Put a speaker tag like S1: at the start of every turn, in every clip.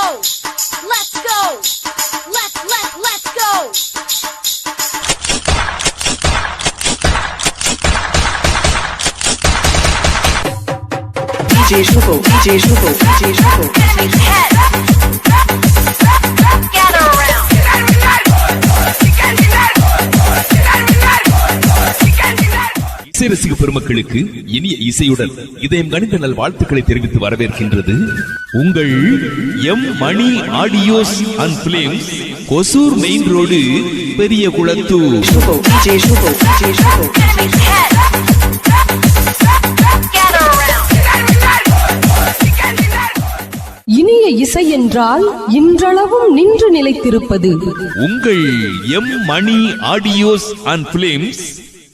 S1: go. Let's go. Let's let let's go.
S2: DJ Shuffle, DJ Shuffle, DJ Shuffle, DJ Shuffle.
S3: இசை ரசிக பெருமக்களுக்கு இனிய இசையுடன் இதயம் கணிந்த நல் வாழ்த்துக்களை தெரிவித்து வரவேற்கின்றது உங்கள் M Mani audios and films Kosur main road Periya Kulathur.
S4: இனிய இசை என்றால் இன்றளவும் நின்று நிலைத்திருப்பது
S3: உங்கள் M Mani audios and films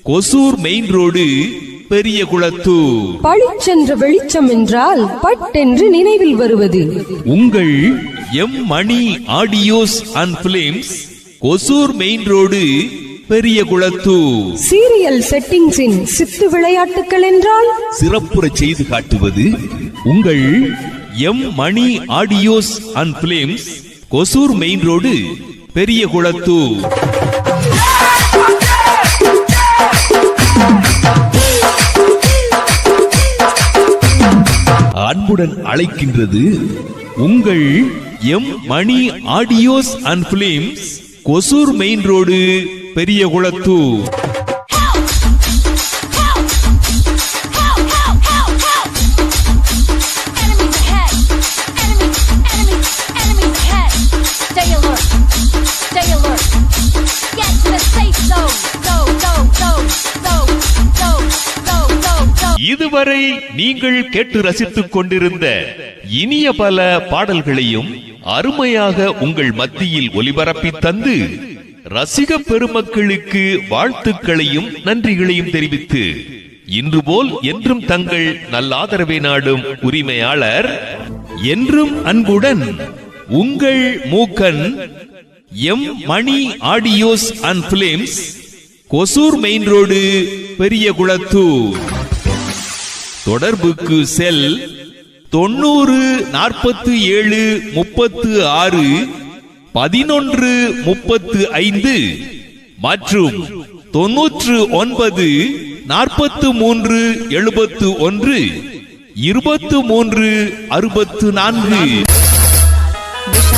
S3: Kosur main road Periya Kulathur.
S4: பளிச்சென்ற வெளிச்சம் என்றால் பட்டென்று நினைவில் வருவது.
S3: உங்கள் M Mani audios and films Kosur main road Periya Kulathur.
S4: Serial செட்டிங்ஸின் சித்து விளையாட்டுகள் என்றால்?
S3: சிறப்புறச் செய்து காட்டுவது உங்கள் M Mani audios and films Kosur main road Periya Kulathur. அன்புடன் அழைக்கின்றது உங்கள் M Mani audios and films Kosur main road Periya Kulathur இதுவரை நீங்கள் கேட்டு ரசித்துக் கொண்டிருந்த இனிய பல பாடல்களையும் அருமையாக உங்கள் மத்தியில் ஒலிபரப்பி தந்து ரசிக பெருமக்களுக்கு வாழ்த்துக்களையும் நன்றிகளையும் தெரிவித்து இன்று போல் என்றும் தங்கள் நல்லாதரவை நாடும் உரிமையாளர் என்றும் அன்புடன் உங்கள் Mookan M Mani audios and films Kosur main road Periya Kulathur தொடர்புக்கு செல் தொண்ணூறு நாற்பத்து ஏழு முப்பத்து ஆறு பதினொன்று முப்பத்து ஐந்து மற்றும் தொன்னூற்று ஒன்பது நாற்பத்து மூன்று எழுபத்து ஒன்று இருபத்து மூன்று அறுபத்து நான்கு.